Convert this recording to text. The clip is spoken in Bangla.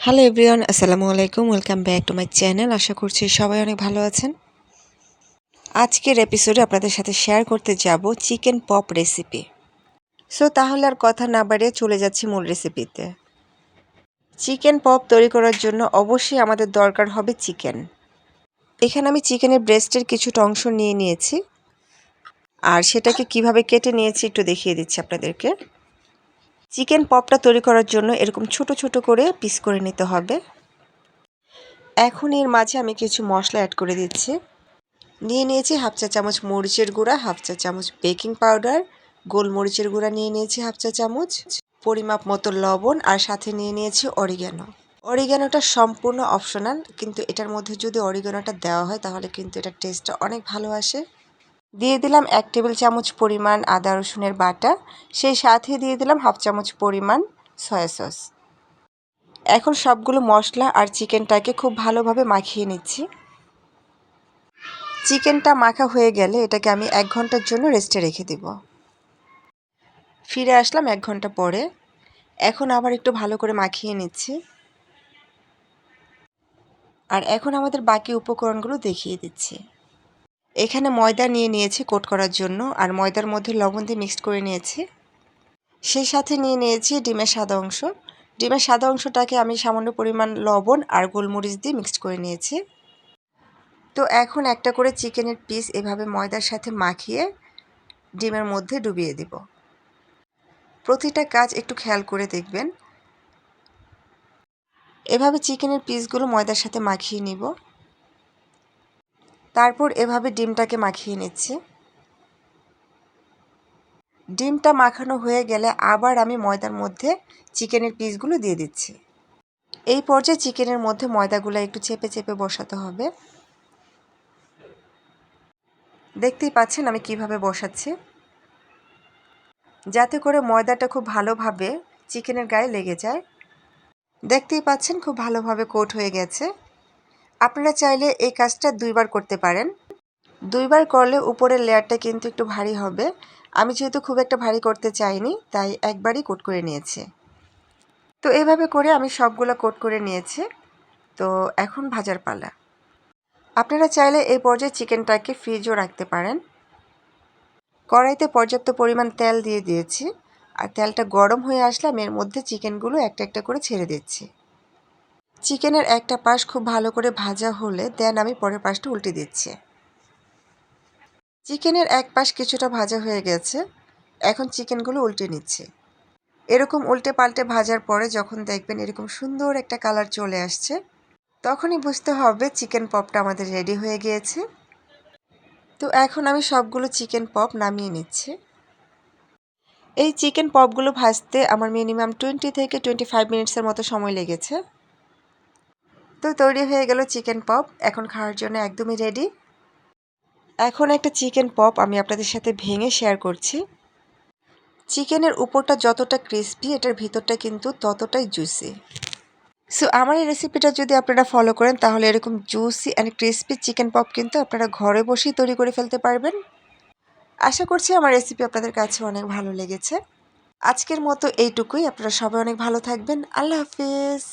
হ্যালো এভরিওয়ান আসসালামু আলাইকুম welcome back to my channel আশা করছি সবাই অনেক ভালো আছেন। আজকের এপিসোডে আপনাদের সাথে শেয়ার করতে যাব চিকেন পপ রেসিপি সো তাহলে আর কথা না বাড়িয়ে চলে যাচ্ছি মূল রেসিপিতে চিকেন পপ তৈরি করার জন্য অবশ্যই আমাদের দরকার হবে চিকেন এখানে আমি চিকেনের ব্রেস্টের কিছুটা অংশ নিয়ে নিয়েছি। আর সেটাকে কীভাবে কেটে নিয়েছি একটু দেখিয়ে দিচ্ছি আপনাদেরকে। চিকেন পপটা তৈরি করার জন্য এরকম ছোট ছোট করে পিস করে নিতে হবে। এখন এর মাঝে আমি কিছু মশলা অ্যাড করে দিচ্ছি। নিয়ে নিয়েছি হাফ চা চামচ মরিচের গুঁড়া, হাফ চা চামচ বেকিং পাউডার গোলমরিচের গুঁড়া নিয়ে নিয়েছি হাফ চা চামচ, পরিমাপ মতো লবণ আর সাথে নিয়ে নিয়েছি অরিগ্যানো অরিগ্যানোটা সম্পূর্ণ অপশনাল কিন্তু এটার মধ্যে যদি অরিগ্যানোটা দেওয়া হয় তাহলে কিন্তু এটার টেস্টটা অনেক ভালো আসে। দিয়ে দিলাম এক টেবিল চামচ পরিমাণ আদা রসুনের বাটা। সেই সাথে দিয়ে দিলাম হাফ চামচ পরিমাণ সয়া সস। এখন সবগুলো মশলা আর চিকেনটাকে খুব ভালোভাবে মাখিয়ে নিচ্ছি। চিকেনটা মাখা হয়ে গেলে এটাকে আমি এক ঘণ্টার জন্য রেস্টে রেখে দিব। ফিরে আসলাম এক ঘণ্টা পরে। এখন আবার একটু ভালো করে মাখিয়ে নিচ্ছি। আর এখন আমাদের বাকি উপকরণগুলো দেখিয়ে দিচ্ছি। এখানে ময়দা নিয়ে নিয়েছি কোট করার জন্য, আর ময়দার মধ্যে লবণ দিয়ে মিক্সড করে নিয়েছি। সেই সাথে নিয়ে নিয়েছি ডিমের সাদা অংশ। ডিমের সাদা অংশটাকে আমি সামান্য পরিমাণ লবণ আর গোলমরিচ দিয়ে মিক্সড করে নিয়েছি। তো এখন একটা করে চিকেনের পিস এভাবে ময়দার সাথে মাখিয়ে ডিমের মধ্যে ডুবিয়ে দিব। প্রতিটা কাজ একটু খেয়াল করে দেখবেন। এভাবে চিকেনের পিসগুলো ময়দার সাথে মাখিয়ে নিব। তারপর এভাবে ডিমটাকে মাখিয়ে নিচ্ছি। ডিমটা মাখানো হয়ে গেলে আবার আমি ময়দার মধ্যে চিকেনের পিসগুলো দিয়ে দিচ্ছি। এই পর্যায়ে চিকেনের মধ্যে ময়দাগুলো একটু চেপে চেপে বসাতে হবে। দেখতেই পাচ্ছেন আমি কীভাবে বসাচ্ছি। যাতে করে ময়দাটা খুব ভালোভাবে চিকেনের গায়ে লেগে যায়। দেখতেই পাচ্ছেন খুব ভালোভাবে কোট হয়ে গেছে। আপনারা চাইলে এই কাজটা দুইবার করতে পারেন। দুইবার করলে উপরের লেয়ারটা কিন্তু একটু ভারী হবে। আমি যেহেতু খুব একটা ভারী করতে চাইনি, তাই একবারই কোট করে নিয়েছি। তো এভাবে করে আমি সবগুলো কোট করে নিয়েছি। তো এখন ভাজার পালা। আপনারা চাইলে এই পর্যায়ে চিকেনটাকে ফ্রিজও রাখতে পারেন। কড়াইতে পর্যাপ্ত পরিমাণ তেল দিয়ে দিয়েছি। আর তেলটা গরম হয়ে আসলে আমি এর মধ্যে চিকেনগুলো একটা একটা করে ছেড়ে দিচ্ছি। চিকেনের একটা পাশ খুব ভালো করে ভাজা হলে দেন আমি পরের পাশটা উল্টে দিচ্ছি। চিকেনের এক পাশ কিছুটা ভাজা হয়ে গেছে, এখন চিকেনগুলো উল্টে নিচ্ছে। এরকম উল্টে পাল্টে ভাজার পরে যখন দেখবেন এরকম সুন্দর একটা কালার চলে আসছে, তখনই বুঝতে হবে চিকেন পপটা আমাদের রেডি হয়ে গিয়েছে। তো এখন আমি সবগুলো চিকেন পপ নামিয়ে নিচ্ছি। এই চিকেন পপগুলো ভাজতে আমার মিনিমাম টোয়েন্টি থেকে টোয়েন্টি ফাইভ মিনিটসের মতো সময় লেগেছে। তো তৈরি হয়ে গেল চিকেন পপ। এখন খাওয়ার জন্য একদমই রেডি এখন একটা চিকেন পপ আমি আপনাদের সাথে ভেঙে শেয়ার করছি। চিকেনের উপরটা যতটা ক্রিসপি এটার ভিতরটা কিন্তু ততটাই জুসি সো আমার এই রেসিপিটা যদি আপনারা ফলো করেন, তাহলে এরকম juicy and crispy chicken pop কিন্তু আপনারা ঘরে বসেই তৈরি করে ফেলতে পারবেন। আশা করছি আমার রেসিপি আপনাদের কাছে অনেক ভালো লেগেছে। আজকের মতো এইটুকুই। আপনারা সবাই অনেক ভালো থাকবেন। আল্লাহ হাফিজ।